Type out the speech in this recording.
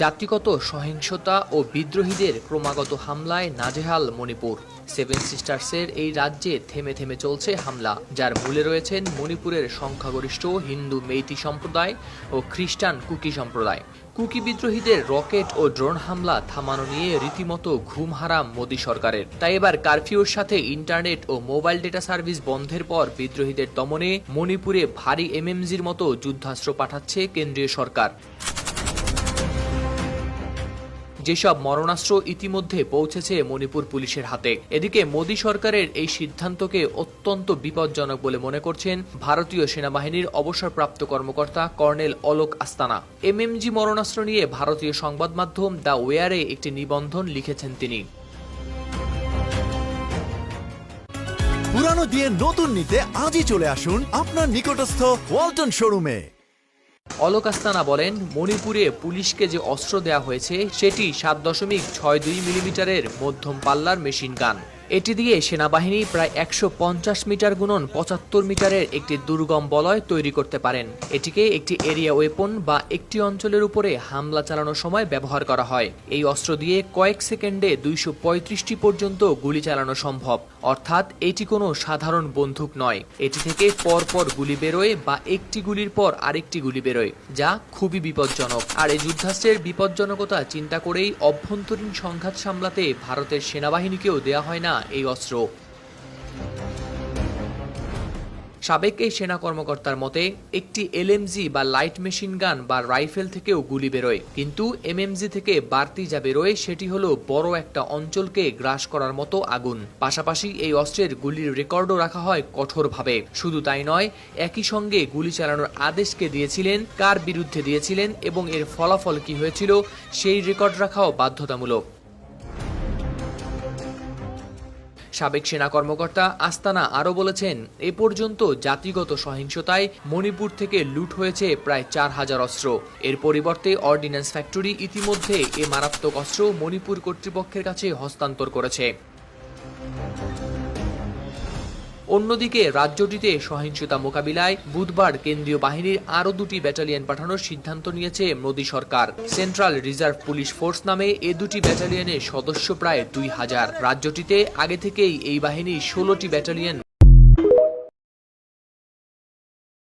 জাতিগত সহিংসতা ও বিদ্রোহীদের ক্রমাগত হামলায় নাজেহাল মণিপুর। সেভেন সিস্টার্সের এই রাজ্যে থেমে থেমে চলছে হামলা, যার মূলে রয়েছেন মণিপুরের সংখ্যাগরিষ্ঠ হিন্দু মেইতি সম্প্রদায় ও খ্রিস্টান কুকি সম্প্রদায়। কুকি বিদ্রোহীদের রকেট ও ড্রোন হামলা থামানো নিয়ে রীতিমতো ঘুম হারাম মোদী সরকারের। তাই এবার কারফিউর সাথে ইন্টারনেট ও মোবাইল ডেটা সার্ভিস বন্ধের পর বিদ্রোহীদের দমনে মণিপুরে ভারী এমএমজির মতো যুদ্ধাস্ত্র পাঠাচ্ছে কেন্দ্রীয় সরকার। যেসব মরণাস্ত্র ইতিমধ্যে পৌঁছেছে মণিপুর পুলিশের হাতে। এদিকে মোদী সরকারের এই সিদ্ধান্তকে অত্যন্ত বিপজ্জনক বলে মনে করছেন ভারতীয় সেনাবাহিনীর অবসরপ্রাপ্ত কর্মকর্তা কর্নেল অলোক আস্তানা। এমএমজি মরণাস্ত্র নিয়ে ভারতীয় সংবাদ মাধ্যম দ্য ওয়ারে একটি নিবন্ধন লিখেছেন তিনি। পুরানো দিয়ে নতুন নিতে আজই চলে আসুন আপনার নিকটস্থ ওয়ালটন শোরুমে। অলোক আস্তানা বলেন, মণিপুরে পুলিশকে যে অস্ত্র দেওয়া হয়েছে, সেটি সাত দশমিক ছয় দুই মিলিমিটারের মধ্যম পাল্লার মেশিন গান। এটি দিয়ে সেনাবাহিনী প্রায় একশো পঞ্চাশ মিটার গুণন পঁচাত্তর মিটারের একটি দুর্গম বলয় তৈরি করতে পারেন। এটিকে একটি এরিয়া ওয়েপন বা একটি অঞ্চলের উপরে হামলা চালানোর সময় ব্যবহার করা হয়। এই অস্ত্র দিয়ে কয়েক সেকেন্ডে দুইশো পঁয়ত্রিশটি পর্যন্ত গুলি চালানো সম্ভব। অর্থাৎ এটি কোনো সাধারণ বন্দুক নয়। এটি থেকে পরপর গুলি বেরোয় বা একটি গুলির পর আরেকটি গুলি বেরোয়, যা খুবই বিপজ্জনক। আর এই যুদ্ধাস্ত্রের বিপজ্জনকতা চিন্তা করেই অভ্যন্তরীণ সংঘাত সামলাতে ভারতের সেনাবাহিনীকেও দেয়া হয় না এই অস্ত্র। সাবেক এই সেনা কর্মকর্তার মতে, একটি এলএমজি বা লাইট মেশিন গান বা রাইফেল থেকেও গুলি বেরোয়। কিন্তু এমএমজি থেকে বাড়তি যা বেরোয়, সেটি হলো বড় একটা অঞ্চলকে গ্রাস করার মতো আগুন। পাশাপাশি এই অস্ত্রের গুলির রেকর্ডও রাখা হয় কঠোরভাবে। শুধু তাই নয়, একই সঙ্গে গুলি চালানোর আদেশকে দিয়েছিলেন, কার বিরুদ্ধে দিয়েছিলেন এবং এর ফলাফল কি হয়েছিল, সেই রেকর্ড রাখাও বাধ্যতামূলক। সাবেক সেনা কর্মকর্তা আস্তানা আরও বলেছেন, এ পর্যন্ত জাতিগত সহিংসতায় মণিপুর থেকে লুট হয়েছে প্রায় চার হাজার অস্ত্র। এর পরিবর্তে অর্ডিন্যান্স ফ্যাক্টরি ইতিমধ্যে এ মারাত্মক অস্ত্র মণিপুর কর্তৃপক্ষের কাছে হস্তান্তর করেছে। অন্যদিকে রাজ্যটিতে সহিংসতা মোকাবিলায় বুধবার কেন্দ্রীয় বাহিনীর আরও দুটি ব্যাটালিয়ন পাঠানোর সিদ্ধান্ত নিয়েছে মোদী সরকার। সেন্ট্রাল রিজার্ভ পুলিশ ফোর্স নামে এ দুটি ব্যাটালিয়নের সদস্য প্রায় দুই হাজার। রাজ্যটিতে আগে থেকেই এই বাহিনী ষোলোটি ব্যাটালিয়ন